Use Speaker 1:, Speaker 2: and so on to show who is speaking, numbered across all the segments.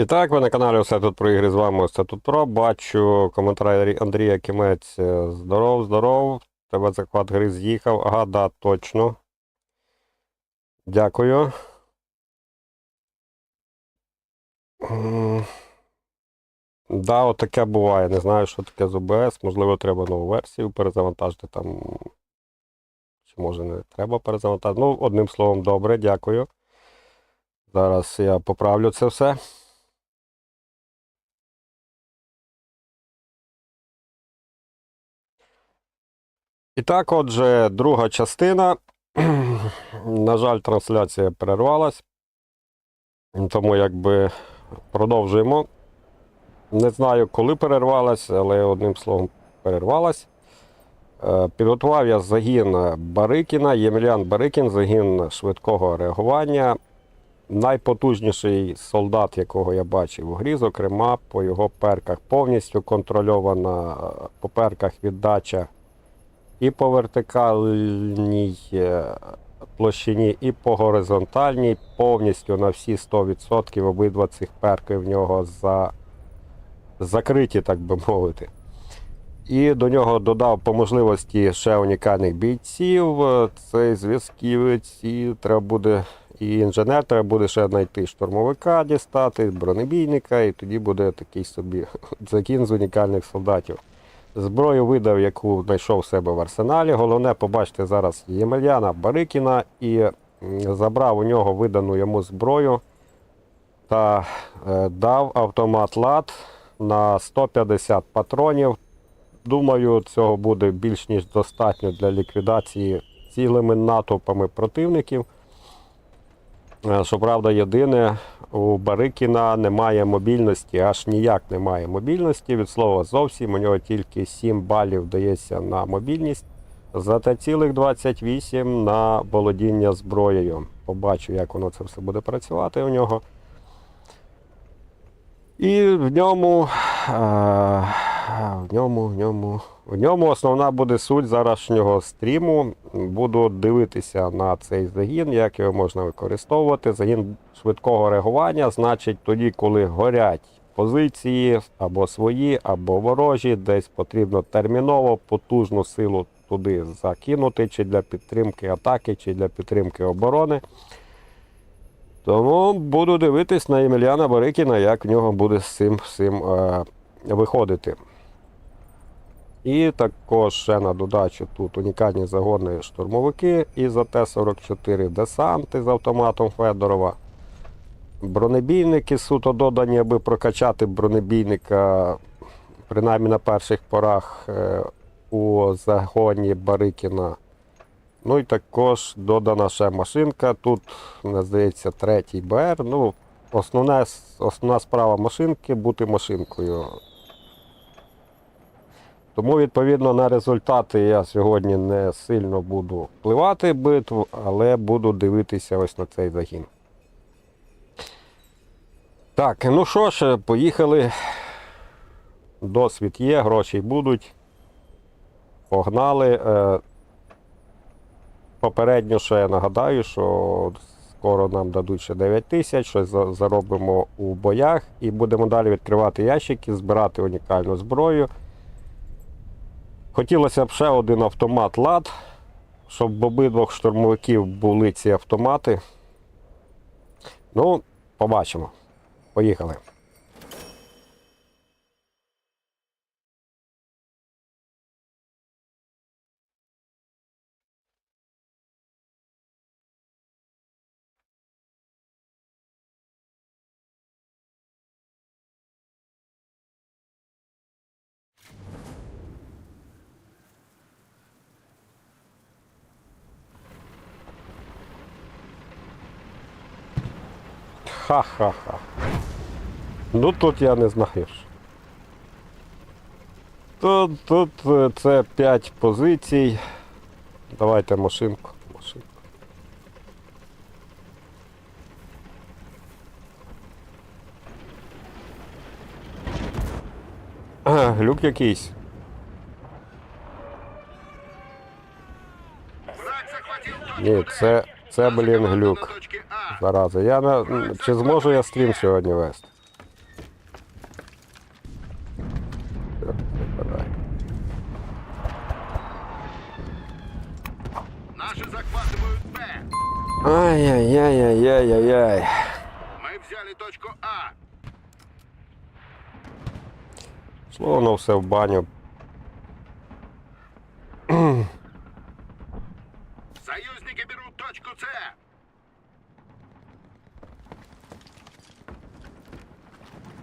Speaker 1: І так, ви на каналі все тут про ігри з вами все тут про. Бачу коментар Андрія Кімець. е, Здоров, здоров. Тебе захват гри з'їхав. Ага, да, точно. Дякую. Да, от таке буває. Не знаю, що таке з OBS. Можливо, треба нову версію перезавантажити там. Чи може не треба перезавантажити. Ну, одним словом, добре, дякую. Зараз я поправлю це все. І так, отже, друга частина. На жаль, трансляція перервалась. Тому якби продовжуємо. Не знаю, коли перервалась, але одним словом перервалась. Е, Підготував я загін Барикіна, Ємельян Барикін, загін швидкого реагування. Найпотужніший солдат, якого я бачив у грі, зокрема, по його перках повністю контрольована е, по перках віддача і по вертикальній е, площині, і по горизонтальній, повністю на всі 100% обидва цих перки в нього за... закриті, так би мовити. І до нього додав по можливості ще унікальних бійців. Цей зв'язківець, і треба буде, і інженер, треба буде ще знайти штурмовика, дістати, бронебійника, і тоді буде такий собі загін з унікальних солдатів. Зброю видав, яку знайшов у себе в арсеналі. Головне, побачите зараз Ємельяна Барикіна і забрав у нього видану йому зброю та е, дав автомат ЛАД на 150 патронів. Думаю, цього буде більш ніж достатньо для ліквідації цілими натовпами противників. Е, Щоправда, єдине, у Барикіна немає мобільності, аж ніяк немає мобільності. Від слова зовсім. У нього тільки 7 балів дається на мобільність, зате цілих 28 на володіння зброєю. Побачу, як воно це все буде працювати у нього. І в ньому, е, в ньому, в ньому, в ньому основна буде суть зарашнього стріму. Буду дивитися на цей загін, як його можна використовувати. Загін швидкого реагування, значить, тоді, коли горять позиції або свої, або ворожі, десь потрібно терміново потужну силу туди закинути, чи для підтримки атаки, чи для підтримки оборони. Тому буду дивитись на Емельяна Барикіна, як в нього буде з цим всім е, виходити. І також ще на додачу тут унікальні загони штурмовики із АТ-44 десанти з автоматом Федорова. Бронебійники суто додані, аби прокачати бронебійника, принаймні на перших порах е, у загоні Барикіна. Ну і також додана ще машинка. Тут, мені здається, третій БР. Ну, основна, основна справа машинки бути машинкою. Тому, відповідно, на результати я сьогодні не сильно буду впливати битву, але буду дивитися ось на цей загін. Так, ну що ж, поїхали. Досвід є, гроші будуть. Погнали. Е, Попередньо ще я нагадаю, що скоро нам дадуть ще 9 тисяч, щось за- заробимо у боях і будемо далі відкривати ящики, збирати унікальну зброю. Хотілося б ще один автомат ЛАД, щоб в обидвох штурмовиків були ці автомати. Ну, побачимо. Поїхали. Ха-ха-ха. Ну тут я не знаю. Тут, тут е, це 5 позицій. Давайте машинку. машинку. А, глюк якийсь. Ні, це, це, блін, глюк наразі. Я на... Чи зможу я стрім сьогодні вести?
Speaker 2: Наші захватують Б.
Speaker 1: Ай-яй-яй-яй-яй-яй.
Speaker 2: Ми взяли точку А.
Speaker 1: Словно все в баню.
Speaker 2: Союзники беруть точку С.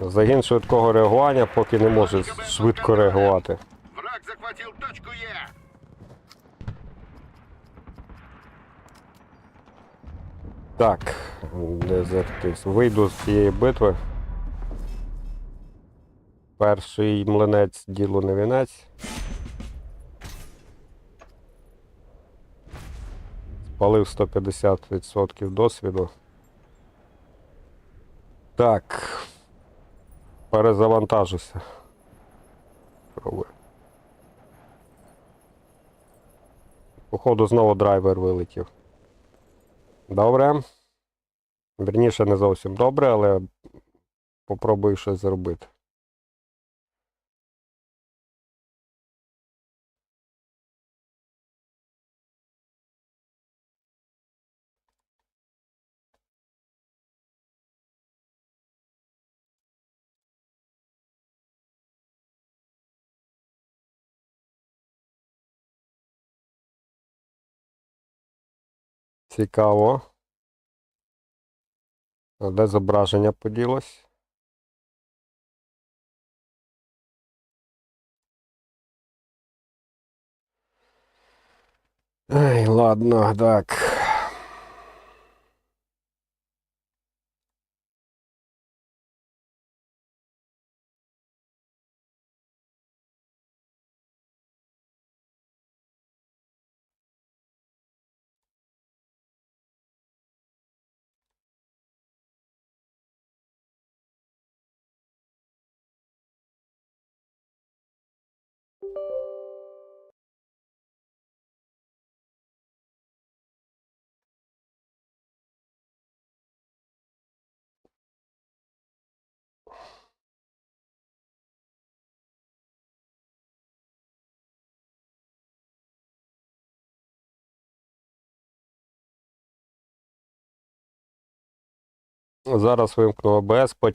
Speaker 1: Загін швидкого реагування поки не може швидко реагувати.
Speaker 2: Враг захватил точку Е.
Speaker 1: Так, дезертис. Вийду з цієї битви. Перший млинець ділу не вінець. Спалив 150% досвіду. Так. Перезавантажуся. Походу знову драйвер вилетів. Добре. Вірніше, не зовсім добре, але попробую щось зробити. Цікаво. А де зображення поділось? Ай, ладно, так. Зараз вимкну ОБС, потім